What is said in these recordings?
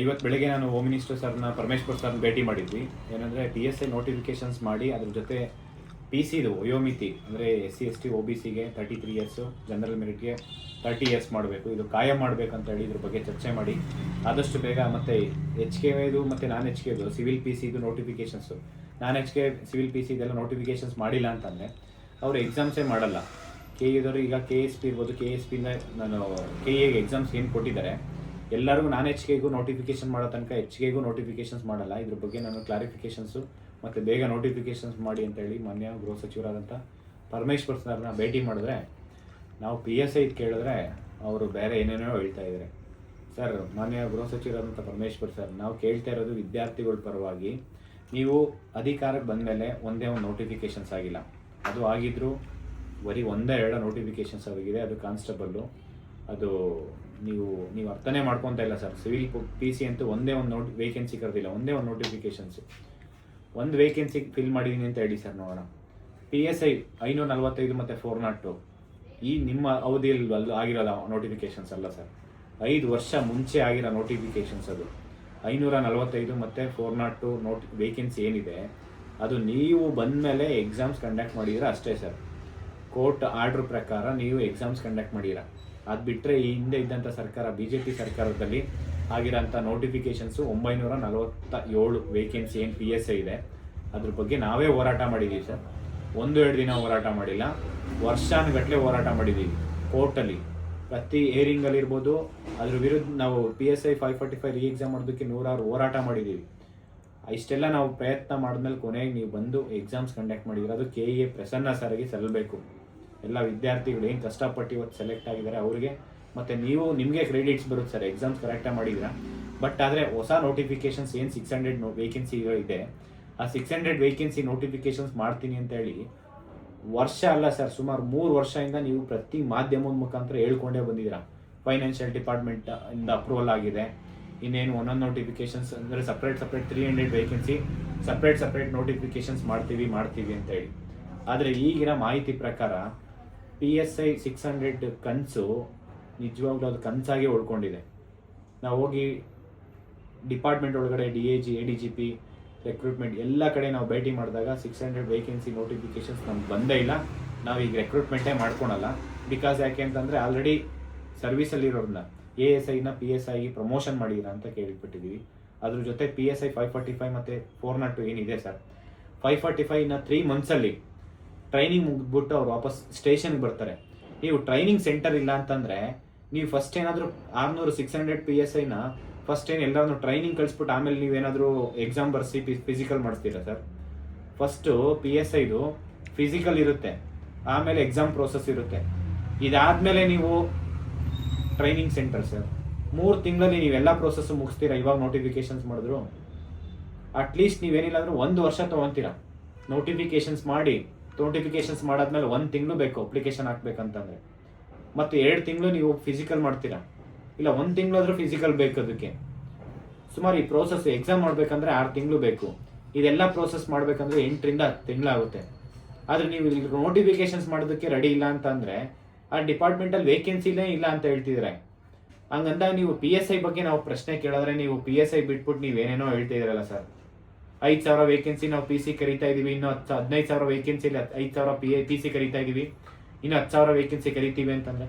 ಇವತ್ತು ಬೆಳಗ್ಗೆ ನಾನು ಹೋಮ್ ಮಿನಿಸ್ಟರ್ ಸರ್ನ ಪರಮೇಶ್ವರ್ ಸರ್ನ ಭೇಟಿ ಮಾಡಿದ್ವಿ. ಏನಂದರೆ ಪಿ ಎಸ್ ಐ ನೋಟಿಫಿಕೇಶನ್ಸ್ ಮಾಡಿ ಅದ್ರ ಜೊತೆ ಪಿ ಸಿದು ವಯೋಮಿತಿ ಅಂದರೆ S C S T O B ಸಿಗೆ ತರ್ಟಿ ತ್ರೀ ಇಯರ್ಸು ಜನರಲ್ ಮೆರಿಟ್ಗೆ ತರ್ಟಿ ಇಯರ್ಸ್ ಮಾಡಬೇಕು. ಇದು ಕಾಯಂ ಮಾಡಬೇಕಂತ ಹೇಳಿ ಇದ್ರ ಬಗ್ಗೆ ಚರ್ಚೆ ಮಾಡಿ. ಆದಷ್ಟು ಬೇಗ ಮತ್ತು ಎಚ್ ಕೆ ಇದು ಮತ್ತು ನಾನ್ ಎಚ್ ಕೆದು ಸಿವಿಲ್ ಪಿ ಸಿದು notifications non H K civil P C ಇದೆಲ್ಲ ನೋಟಿಫಿಕೇಶನ್ಸ್ ಮಾಡಿಲ್ಲ ಅಂತಂದರೆ ಅವರು ಎಕ್ಸಾಮ್ಸೇ ಮಾಡಲ್ಲ. ಕೆ ಇದ್ರು ಈಗ ಕೆ ಎಸ್ ಪಿ ಇರ್ಬೋದು ಕೆ ಎಸ್ ಪಿಯಿಂದ ನಾನು ಕೆ ಎಗೆ ಎಕ್ಸಾಮ್ಸ್ ಏನು ಕೊಟ್ಟಿದ್ದಾರೆ ಎಲ್ಲರಿಗೂ ನಾನು ಎಚ್ ಕೆಗೂ ನೋಟಿಫಿಕೇಶನ್ ಮಾಡೋ ತನಕ ಎಚ್ ಕೆಗೂ ನೋಟಿಫಿಕೇಶನ್ಸ್ ಮಾಡಲ್ಲ. ಇದ್ರ ಬಗ್ಗೆ ನಾನು ಕ್ಲಾರಿಫಿಕೇಶನ್ಸು ಮತ್ತು ಬೇಗ ನೋಟಿಫಿಕೇಶನ್ಸ್ ಮಾಡಿ ಅಂತೇಳಿ ಮಾನ್ಯ ಗೃಹ ಸಚಿವರಾದಂಥ ಪರಮೇಶ್ವರ್ ಸರ್ನ ಭೇಟಿ ಮಾಡಿದ್ರೆ ನಾವು ಪಿ ಎಸ್ ಐ ಕೇಳಿದ್ರೆ ಅವರು ಬೇರೆ ಏನೇನೋ ಹೇಳ್ತಾ ಇದ್ದಾರೆ ಸರ್ ಮಾನ್ಯ ಗೃಹ ಸಚಿವರಾದಂಥ ಪರಮೇಶ್ವರ್ ಸರ್ ನಾವು ಕೇಳ್ತಾ ಇರೋದು ವಿದ್ಯಾರ್ಥಿಗಳ ಪರವಾಗಿ ನೀವು ಅಧಿಕಾರಕ್ಕೆ ಬಂದಮೇಲೆ ಒಂದೇ ಒಂದು ನೋಟಿಫಿಕೇಶನ್ಸ್ ಆಗಿಲ್ಲ. ಅದು ಆಗಿದ್ದರೂ ಬರೀ ಒಂದೇ ಎರಡು ನೋಟಿಫಿಕೇಶನ್ಸ್ ಆಗಿದೆ. ಅದು ಕಾನ್ಸ್ಟೇಬಲ್ಲು, ಅದು ನೀವು ನೀವು ಅರ್ಥನೇ ಮಾಡ್ಕೊತಾ ಇಲ್ಲ ಸರ್. ಸಿವಿಲ್ ಪಿ ಸಿ ಅಂತೂ ಒಂದೇ ಒಂದು ನೋಟ್ ವೇಕೆನ್ಸಿ ಕರೆದಿಲ್ಲ, ಒಂದೇ ಒಂದು ನೋಟಿಫಿಕೇಶನ್ಸು ಒಂದು ವೇಕೆನ್ಸಿ ಫಿಲ್ ಮಾಡಿದ್ದೀನಿ ಅಂತ ಹೇಳಿ ಸರ್ ನೋಡೋಣ. ಪಿ ಎಸ್ ಐ ಐನೂರ ನಲವತ್ತೈದು ಮತ್ತು ಫೋರ್ ನಾಟ್ ಟು ಈ ನಿಮ್ಮ ಅವಧಿಯಲ್ಲಿ ಆಗಿರೋಲ್ಲ ನೋಟಿಫಿಕೇಶನ್ಸ್ ಅಲ್ಲ ಸರ್. ಐದು ವರ್ಷ ಮುಂಚೆ ಆಗಿರೋ ನೋಟಿಫಿಕೇಶನ್ಸ್ ಅದು. ಐನೂರ ನಲವತ್ತೈದು ಮತ್ತು four not two note vacancy ಏನಿದೆ, ಅದು ನೀವು ಬಂದ ಮೇಲೆ ಎಕ್ಸಾಮ್ಸ್ ಕಂಡಕ್ಟ್ ಮಾಡಿದ್ರೆ ಅಷ್ಟೇ ಸರ್. ಕೋರ್ಟ್ ಆರ್ಡ್ರ್ ಪ್ರಕಾರ ನೀವು ಎಕ್ಸಾಮ್ಸ್ ಕಂಡಕ್ಟ್ ಮಾಡಿರ ಅದು ಬಿಟ್ಟರೆ ಈ ಹಿಂದೆ ಇದ್ದಂಥ ಸರ್ಕಾರ ಬಿ ಜೆ ಪಿ ಸರ್ಕಾರದಲ್ಲಿ ಆಗಿರೋಂಥ ನೋಟಿಫಿಕೇಷನ್ಸು ಒಂಬೈನೂರ ನಲವತ್ತ ಏಳು ವೇಕೆನ್ಸಿ ಏನು ಪಿ ಎಸ್ ಐ ಇದೆ. ಅದ್ರ ಬಗ್ಗೆ ನಾವೇ ಹೋರಾಟ ಮಾಡಿದ್ದೀವಿ ಸರ್. ಒಂದು, ಎರಡು ದಿನ ಹೋರಾಟ ಮಾಡಿಲ್ಲ. ವರ್ಷಾನುಗಟ್ಟಲೆ ಹೋರಾಟ ಮಾಡಿದ್ದೀವಿ ಕೋರ್ಟಲ್ಲಿ. ಪ್ರತಿ ಏರಿಂಗಲ್ಲಿ ಇರ್ಬೋದು, ಅದ್ರ ವಿರುದ್ಧ ನಾವು P S I five forty five re exam ಮಾಡೋದಕ್ಕೆ ನೂರಾರು ಹೋರಾಟ ಮಾಡಿದ್ದೀವಿ ಇಷ್ಟೆಲ್ಲ ನಾವು ಪ್ರಯತ್ನ ಮಾಡಿದ್ಮೇಲೆ ಕೊನೆಗೆ ನೀವು ಬಂದು ಎಕ್ಸಾಮ್ಸ್ ಕಂಡಕ್ಟ್ ಮಾಡಿದ್ರೆ ಅದು ಕೆ ಎ ಪ್ರಸನ್ನ ಸರ್ಗೆ ಸಲ್ಲಬೇಕು ಎಲ್ಲ ವಿದ್ಯಾರ್ಥಿಗಳು ಏನು ಕಷ್ಟಪಟ್ಟು ಇವತ್ತು ಸೆಲೆಕ್ಟ್ ಆಗಿದ್ದಾರೆ ಅವರಿಗೆ, ಮತ್ತು ನೀವು ನಿಮಗೆ ಕ್ರೆಡಿಟ್ಸ್ ಬರುತ್ತೆ ಸರ್ ಎಕ್ಸಾಮ್ಸ್ ಕರೆಕ್ಟಾಗಿ ಮಾಡಿದ್ರ ಬಟ್ ಆದರೆ ಹೊಸ ನೋಟಿಫಿಕೇಶನ್ಸ್ ಏನು ಸಿಕ್ಸ್ ಹಂಡ್ರೆಡ್ ನೋ ಇದೆ, ಆ ಸಿಕ್ಸ್ ಹಂಡ್ರೆಡ್ ವೇಕೆನ್ಸಿ ನೋಟಿಫಿಕೇಶನ್ಸ್ ಮಾಡ್ತೀನಿ ಅಂತ ಹೇಳಿ ವರ್ಷ ಅಲ್ಲ ಸರ್ ಸುಮಾರು ಮೂರು ವರ್ಷದಿಂದ ನೀವು ಪ್ರತಿ ಮಾಧ್ಯಮದ ಮುಖಾಂತರ ಹೇಳ್ಕೊಂಡೇ ಬಂದಿದ್ದೀರಾ? ಫೈನಾನ್ಷಿಯಲ್ ಡಿಪಾರ್ಟ್ಮೆಂಟ್ ಇಂದ ಅಪ್ರೂವಲ್ ಆಗಿದೆ, ಇನ್ನೇನು ಒಂದೊಂದು ನೋಟಿಫಿಕೇಶನ್ಸ್ ಅಂದರೆ separate separate three hundred vacancy separate separate notifications ಮಾಡ್ತೀವಿ ಮಾಡ್ತೀವಿ ಅಂತ ಹೇಳಿ. ಆದರೆ ಈಗಿನ ಮಾಹಿತಿ ಪ್ರಕಾರ P S I six hundred ಕನ್ಸು ನಿಜವಾಗ್ಲೂ ಅದು ಕನಸಾಗೆ ಉಳ್ಕೊಂಡಿದೆ ನಾವು ಹೋಗಿ ಡಿಪಾರ್ಟ್ಮೆಂಟ್ ಒಳಗಡೆ D A G, A D G P recruitment ಎಲ್ಲ ಕಡೆ ನಾವು ಭೇಟಿ ಮಾಡಿದಾಗ ಸಿಕ್ಸ್ ಹಂಡ್ರೆಡ್ ವೇಕೆನ್ಸಿ ನೋಟಿಫಿಕೇಷನ್ಸ್ ನಮ್ಗೆ ಬಂದೇ ಇಲ್ಲ. ನಾವು ಈಗ ರೆಕ್ರೂಟ್ಮೆಂಟೇ ಮಾಡ್ಕೊಳಲ್ಲ. ಬಿಕಾಸ್ ಯಾಕೆ ಅಂತಂದರೆ ಆಲ್ರೆಡಿ ಸರ್ವೀಸಲ್ಲಿರೋದನ್ನ ಎ ಎಸ್ ಐನ ಪಿ ಎಸ್ ಐ ಪ್ರಮೋಷನ್ ಮಾಡಿದ್ದೀರಾ ಅಂತ ಕೇಳಿಬಿಟ್ಟಿದ್ದೀವಿ ಅದ್ರ ಜೊತೆ P S I five forty five ಮತ್ತು ಫೋರ್ ನಾಟ್ ಟು ಏನಿದೆ ಸರ್? ಫೈವ್ ಫಾರ್ಟಿ ಫೈವ್ನ ತ್ರೀ ಮಂತ್ಸಲ್ಲಿ ಟ್ರೈನಿಂಗ್ ಮುಗಿದ್ಬಿಟ್ಟು ಅವ್ರು ವಾಪಸ್ ಸ್ಟೇಷನ್ಗೆ ಬರ್ತಾರೆ. ನೀವು ಟ್ರೈನಿಂಗ್ ಸೆಂಟರ್ ಇಲ್ಲ ಅಂತಂದರೆ, ನೀವು ಫಸ್ಟ್ ಏನಾದರೂ ಆರ್ನೂರು ಸಿಕ್ಸ್ ಹಂಡ್ರೆಡ್ ಪಿ ಎಸ್ ಐನ ಫಸ್ಟ್ ಏನು ಎಲ್ಲಾದ್ರೂ ಟ್ರೈನಿಂಗ್ ಕಳಿಸ್ಬಿಟ್ಟು ಆಮೇಲೆ ನೀವೇನಾದರೂ ಎಕ್ಸಾಮ್ ಬರ್ಸಿ ಫಿಸಿಕಲ್ ಮಾಡಿಸ್ತೀರಾ ಸರ್ ಫಸ್ಟು ಪಿ ಎಸ್ ಐದು ಫಿಸಿಕಲ್ ಇರುತ್ತೆ, ಆಮೇಲೆ ಎಕ್ಸಾಮ್ ಪ್ರೋಸೆಸ್ ಇರುತ್ತೆ. ಇದಾದಮೇಲೆ ನೀವು ಟ್ರೈನಿಂಗ್ ಸೆಂಟರ್ ಸರ್ ಮೂರು ತಿಂಗಳಲ್ಲಿ ನೀವೆಲ್ಲ ಪ್ರೋಸೆಸ್ ಮುಗಿಸ್ತೀರಾ, ಇವಾಗ ನೋಟಿಫಿಕೇಶನ್ಸ್ ಮಾಡಿದ್ರು? ಅಟ್ಲೀಸ್ಟ್ ನೀವೇನಿಲ್ಲ ಅಂದ್ರೆ ಒಂದು ವರ್ಷ ತೊಗೊತೀರಾ. ನೋಟಿಫಿಕೇಶನ್ಸ್ ಮಾಡಿ. ನೋಟಿಫಿಕೇಶನ್ಸ್ ಮಾಡಾದ್ಮೇಲೆ ಒಂದು ತಿಂಗಳು ಬೇಕು ಅಪ್ಲಿಕೇಶನ್ ಹಾಕ್ಬೇಕಂತಂದ್ರೆ. ಮತ್ತು ಎರಡು ತಿಂಗಳು ನೀವು ಫಿಸಿಕಲ್ ಮಾಡ್ತೀರಾ? ಇಲ್ಲ, ಒಂದು ತಿಂಗಳಾದರೂ ಫಿಸಿಕಲ್ ಬೇಕು ಅದಕ್ಕೆ ಸುಮಾರು ಈ ಪ್ರೋಸೆಸ್ ಎಕ್ಸಾಮ್ ಮಾಡಬೇಕಂದ್ರೆ ಆರು ತಿಂಗಳು ಬೇಕು. ಇದೆಲ್ಲ ಪ್ರೋಸೆಸ್ ಮಾಡಬೇಕಂದ್ರೆ ಎಂಟರಿಂದ ಹತ್ತು ತಿಂಗಳಾಗುತ್ತೆ. ಆದ್ರೆ ನೀವು ಇಲ್ಲಿ ನೋಟಿಫಿಕೇಶನ್ಸ್ ಮಾಡೋದಕ್ಕೆ ರೆಡಿ ಇಲ್ಲ ಅಂತಂದರೆ, ಆ ಡಿಪಾರ್ಟ್ಮೆಂಟಲ್ಲಿ ವೇಕೆನ್ಸಿನೇ ಇಲ್ಲ ಅಂತ ಹೇಳ್ತಿದ್ರೆ. ಹಂಗಂದಾಗ ನೀವು ಪಿ ಎಸ್ ಐ ಬಗ್ಗೆ ನಾವು ಪ್ರಶ್ನೆ ಕೇಳಿದ್ರೆ ನೀವು ಪಿ ಎಸ್ ಐ ಬಿಟ್ಬಿಟ್ಟು ನೀವು ಏನೇನೋ ಹೇಳ್ತಿದ್ದೀರಲ್ಲ ಸರ್. ಐದು ಸಾವಿರ ವೇಕೆನ್ಸಿ ನಾವು ಪಿ ಸಿ ಕರಿತಾ ಇದೀವಿ. ಇನ್ನು ಹತ್ತು ಹದಿನೈದು ಸಾವಿರ ವೇಕೆನ್ಸಿಲಿ ಐದು ಸಾವಿರ ಪಿ ಪಿ ಸಿ ಕರಿತಾ ಇದೀವಿ. ಇನ್ನು ಹತ್ತು ಸಾವಿರ ವೇಕೆನ್ಸಿ ಕರಿತೀವಿ ಅಂತಂದ್ರೆ.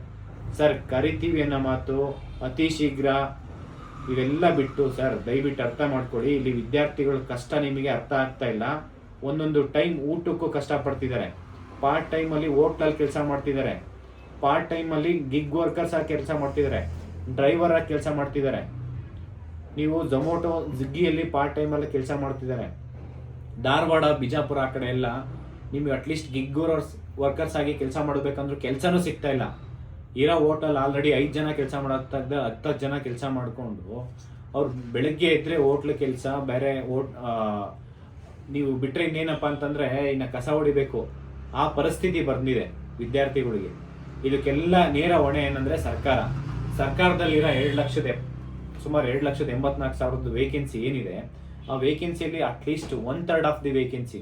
ಸರ್ ಕರಿತೀವಿ ಅನ್ನೋ ಮಾತು ಅತಿ ಶೀಘ್ರ ಇವೆಲ್ಲ ಬಿಟ್ಟು ಸರ್ ದಯವಿಟ್ಟು ಅರ್ಥ ಮಾಡ್ಕೊಳ್ಳಿ. ಇಲ್ಲಿ ವಿದ್ಯಾರ್ಥಿಗಳ ಕಷ್ಟ ನಿಮಗೆ ಅರ್ಥ ಆಗ್ತಾ ಇಲ್ಲ. ಒಂದೊಂದು ಟೈಮ್ ಊಟಕ್ಕೂ ಕಷ್ಟಪಡ್ತಿದ್ದಾರೆ. ಪಾರ್ಟ್ ಟೈಮಲ್ಲಿ ಹೋಟ್ಲಲ್ಲಿ ಕೆಲಸ ಮಾಡ್ತಿದ್ದಾರೆ. ಪಾರ್ಟ್ ಟೈಮಲ್ಲಿ ಗಿಗ್ ವರ್ಕರ್ಸ್ ಆಗಿ ಕೆಲಸ ಮಾಡ್ತಿದ್ದಾರೆ. ಡ್ರೈವರ್ ಆಗಿ ಕೆಲಸ ಮಾಡ್ತಿದ್ದಾರೆ. ನೀವು ಝೊಮೊಟೊ ಜಿಗ್ಗಿಯಲ್ಲಿ ಪಾರ್ಟ್ ಟೈಮಲ್ಲಿ ಕೆಲಸ ಮಾಡ್ತಿದ್ದಾರೆ. ಧಾರವಾಡ, ಬಿಜಾಪುರ ಆ ಕಡೆ ಎಲ್ಲ ನಿಮಗೆ ಅಟ್ಲೀಸ್ಟ್ ಗಿಗ್ ವರ್ಕರ್ಸ್ ಆಗಿ ಕೆಲಸ ಮಾಡಬೇಕಂದ್ರೂ ಕೆಲಸನೂ ಸಿಗ್ತಾ ಇಲ್ಲ. ಇರೋ ಹೋಟೆಲ್ ಆಲ್ರೆಡಿ ಐದು ಜನ ಕೆಲಸ ಮಾಡತ್ತಾಗ ಹತ್ತು ಜನ ಕೆಲಸ ಮಾಡಿಕೊಂಡು ಅವ್ರು ಬೆಳಗ್ಗೆ ಇದ್ದರೆ ಹೋಟ್ಲ್ ಕೆಲಸ, ಬೇರೆ ಓಟ್ ನೀವು ಬಿಟ್ಟರೆ ಇನ್ನೇನಪ್ಪ ಅಂತಂದ್ರೆ ಇನ್ನು ಕಸ ಹೊಡಿಬೇಕು. ಆ ಪರಿಸ್ಥಿತಿ ಬಂದಿದೆ ವಿದ್ಯಾರ್ಥಿಗಳಿಗೆ. ಇದಕ್ಕೆಲ್ಲ ನೇರ ಹೊಣೆ ಏನಂದ್ರೆ ಸರ್ಕಾರ. ಸರ್ಕಾರದಲ್ಲಿರೋ ಎರಡು ಲಕ್ಷದ ಸುಮಾರು ಎರಡು ಲಕ್ಷದ ಎಂಬತ್ನಾಲ್ಕು ಸಾವಿರದ ವೇಕೆನ್ಸಿ ಏನಿದೆ, ಆ ವೇಕೆನ್ಸಿಯಲ್ಲಿ at least one third of the vacancy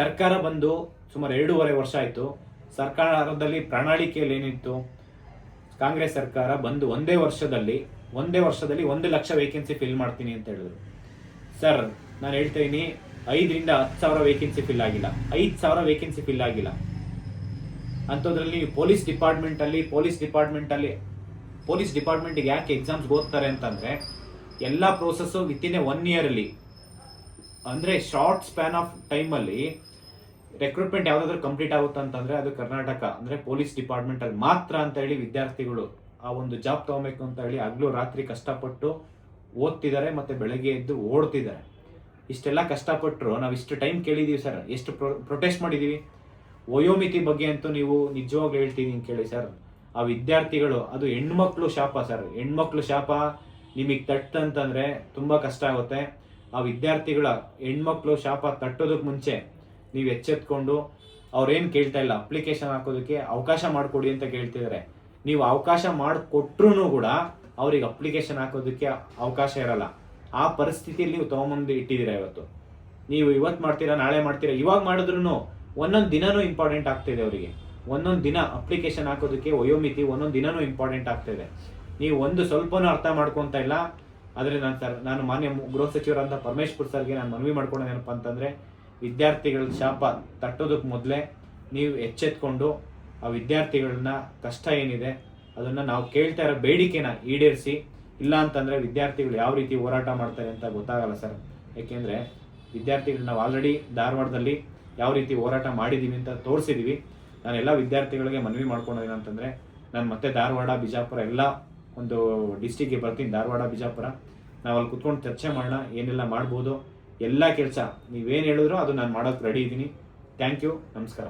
ಸರ್ಕಾರ ಬಂದು ಸುಮಾರು ಎರಡೂವರೆ ವರ್ಷ ಆಯಿತು. ಸರ್ಕಾರದಲ್ಲಿ ಪ್ರಣಾಳಿಕೆಯಲ್ಲಿ ಏನಿತ್ತು, ಕಾಂಗ್ರೆಸ್ ಸರ್ಕಾರ ಬಂದು ಒಂದೇ ವರ್ಷದಲ್ಲಿ ಒಂದೇ ವರ್ಷದಲ್ಲಿ ಒಂದು ಲಕ್ಷ ವೇಕೆನ್ಸಿ ಫಿಲ್ ಮಾಡ್ತೀನಿ ಅಂತ ಹೇಳಿದ್ರು. ಸರ್ ನಾನು ಹೇಳ್ತಾ ಇದ್ದೀನಿ ಐದರಿಂದ ಹತ್ತು ಸಾವಿರ ವೇಕೆನ್ಸಿ ಫಿಲ್ ಆಗಿಲ್ಲ. ಐದು ಸಾವಿರ ವೇಕೆನ್ಸಿ ಫಿಲ್ ಆಗಿಲ್ಲ. ಅಂಥದ್ರಲ್ಲಿ ಪೊಲೀಸ್ ಡಿಪಾರ್ಟ್ಮೆಂಟ್ ಅಲ್ಲಿ ಪೊಲೀಸ್ ಡಿಪಾರ್ಟ್ಮೆಂಟ್ ಅಲ್ಲಿ ಪೊಲೀಸ್ ಡಿಪಾರ್ಟ್ಮೆಂಟ್ಗೆ ಯಾಕೆ ಎಕ್ಸಾಮ್ಸ್ ಓದ್ತಾರೆ ಅಂತಂದ್ರೆ, ಎಲ್ಲ ಪ್ರೋಸೆಸ್ಸು ವಿತಿನ್ ಎ ಒನ್ ಇಯರಲ್ಲಿ ಅಂದ್ರೆ ಶಾರ್ಟ್ ಸ್ಪ್ಯಾನ್ ಆಫ್ ಟೈಮಲ್ಲಿ ರೆಕ್ರೂಟ್ಮೆಂಟ್ ಯಾವುದಾದ್ರೂ ಕಂಪ್ಲೀಟ್ ಆಗುತ್ತೆ ಅಂತಂದ್ರೆ ಅದು ಕರ್ನಾಟಕ, ಅಂದ್ರೆ ಪೊಲೀಸ್ ಡಿಪಾರ್ಟ್ಮೆಂಟ್ ಅಲ್ಲಿ ಮಾತ್ರ ಅಂತ ಹೇಳಿ ವಿದ್ಯಾರ್ಥಿಗಳು ಆ ಒಂದು ಜಾಬ್ ತಗೋಬೇಕು ಅಂತ ಹೇಳಿ ಹಗಲು ರಾತ್ರಿ ಕಷ್ಟಪಟ್ಟು ಓದ್ತಿದ್ದಾರೆ ಮತ್ತೆ ಬೆಳಗ್ಗೆ ಎದ್ದು ಓಡ್ತಿದ್ದಾರೆ. ಇಷ್ಟೆಲ್ಲ ಕಷ್ಟಪಟ್ಟರು ನಾವು ಇಷ್ಟು ಟೈಮ್ ಕೇಳಿದೀವಿ ಸರ್. ಎಷ್ಟು ಪ್ರೊಟೆಸ್ಟ್ ಮಾಡಿದೀವಿ. ವಯೋಮಿತಿ ಬಗ್ಗೆ ಅಂತೂ ನೀವು ನಿಜವಾಗ್ಲೂ ಹೇಳ್ತೀನಿ ಕೇಳಿ ಸರ್. ಆ ವಿದ್ಯಾರ್ಥಿಗಳು, ಅದು ಹೆಣ್ಮಕ್ಳು ಶಾಪ ಸರ್. ಹೆಣ್ಮಕ್ಳು ಶಾಪ ನಿಮಗೆ ತಟ್ಟಂತಂದ್ರೆ ತುಂಬಾ ಕಷ್ಟ ಆಗುತ್ತೆ. ಆ ವಿದ್ಯಾರ್ಥಿಗಳ ಹೆಣ್ಮಕ್ಳು ಶಾಪ ತಟ್ಟೋದಕ್ಕೆ ಮುಂಚೆ ನೀವು ಎಚ್ಚೆತ್ಕೊಂಡು ಅವ್ರೇನ್ ಕೇಳ್ತಾ ಇಲ್ಲ, ಅಪ್ಲಿಕೇಶನ್ ಹಾಕೋದಕ್ಕೆ ಅವಕಾಶ ಮಾಡಿಕೊಡಿ ಅಂತ ಕೇಳ್ತಿದ್ದಾರೆ ನೀವು ಅವಕಾಶ ಮಾಡಿಕೊಟ್ರು ಕೂಡ ಅವ್ರಿಗೆ ಅಪ್ಲಿಕೇಶನ್ ಹಾಕೋದಕ್ಕೆ ಅವಕಾಶ ಇರಲ್ಲ. ಆ ಪರಿಸ್ಥಿತಿಯಲ್ಲಿ ನೀವು ತೊಗೊಂಬಂದು ಇಟ್ಟಿದ್ದೀರಾ ಇವತ್ತು. ನೀವು ಇವತ್ತು ಮಾಡ್ತೀರಾ, ನಾಳೆ ಮಾಡ್ತೀರಾ, ಇವಾಗ ಮಾಡಿದ್ರು ಒಂದೊಂದು ದಿನಾನೂ ಇಂಪಾರ್ಟೆಂಟ್ ಆಗ್ತಿದೆ ಅವರಿಗೆ. ಒಂದೊಂದು ದಿನ ಅಪ್ಲಿಕೇಶನ್ ಹಾಕೋದಕ್ಕೆ ವಯೋಮಿತಿ ಒಂದೊಂದು ದಿನನೂ ಇಂಪಾರ್ಟೆಂಟ್ ಆಗ್ತಿದೆ ನೀವು ಒಂದು ಸ್ವಲ್ಪನೂ ಅರ್ಥ ಮಾಡ್ಕೊತಾ ಇಲ್ಲ, ಆದರೆ ನಾನು ಸರ್, ನಾನು ಮಾನ್ಯ ಗೃಹ ಅಂತ ಪರಮೇಶ್ವರ್ ಸರ್ಗೆ ನಾನು ಮನವಿ ಮಾಡ್ಕೊಳ್ಳೋದೇನಪ್ಪ ಅಂತಂದ್ರೆ, ವಿದ್ಯಾರ್ಥಿಗಳ ಶಾಪ ತಟ್ಟೋದಕ್ಕೆ ಮೊದಲೇ ನೀವು ಎಚ್ಚೆತ್ಕೊಂಡು ಆ ವಿದ್ಯಾರ್ಥಿಗಳನ್ನ ಕಷ್ಟ ಏನಿದೆ ಅದನ್ನ ನಾವು ಕೇಳ್ತಾ ಇರೋ ಬೇಡಿಕೆನ ಈಡೇರಿಸಿ, ಇಲ್ಲ ಅಂತಂದ್ರೆ ವಿದ್ಯಾರ್ಥಿಗಳು ಯಾವ ರೀತಿ ಹೋರಾಟ ಮಾಡ್ತಾರೆ ಅಂತ ಗೊತ್ತಾಗಲ್ಲ ಸರ್. ಯಾಕೆಂದ್ರೆ ವಿದ್ಯಾರ್ಥಿಗಳು ನಾವು ಆಲ್ರೆಡಿ ಧಾರವಾಡದಲ್ಲಿ ಯಾವ ರೀತಿ ಹೋರಾಟ ಮಾಡಿದೀವಿ ಅಂತ ತೋರಿಸಿದೀವಿ. ನಾನು ಎಲ್ಲ ವಿದ್ಯಾರ್ಥಿಗಳಿಗೆ ಮನವಿ ಮಾಡ್ಕೊಳೋದೇನಂತಂದ್ರೆ ನಾನು ಮತ್ತೆ ಧಾರವಾಡ, ಬಿಜಾಪುರ ಎಲ್ಲ ಒಂದು ಡಿಸ್ಟಿಕ್ಗೆ ಬರ್ತೀನಿ, ಧಾರವಾಡ, ಬಿಜಾಪುರ. ನಾವು ಅಲ್ಲಿ ಕುತ್ಕೊಂಡು ಚರ್ಚೆ ಮಾಡೋಣ, ಏನೆಲ್ಲ ಮಾಡ್ಬೋದು, ಎಲ್ಲ ಕೆಲಸ ನೀವೇನು ಹೇಳಿದ್ರು ಅದು ನಾನು ಮಾಡೋಕ್ಕೆ ರೆಡಿ ಇದ್ದೀನಿ ಥ್ಯಾಂಕ್ ಯು ನಮಸ್ಕಾರ.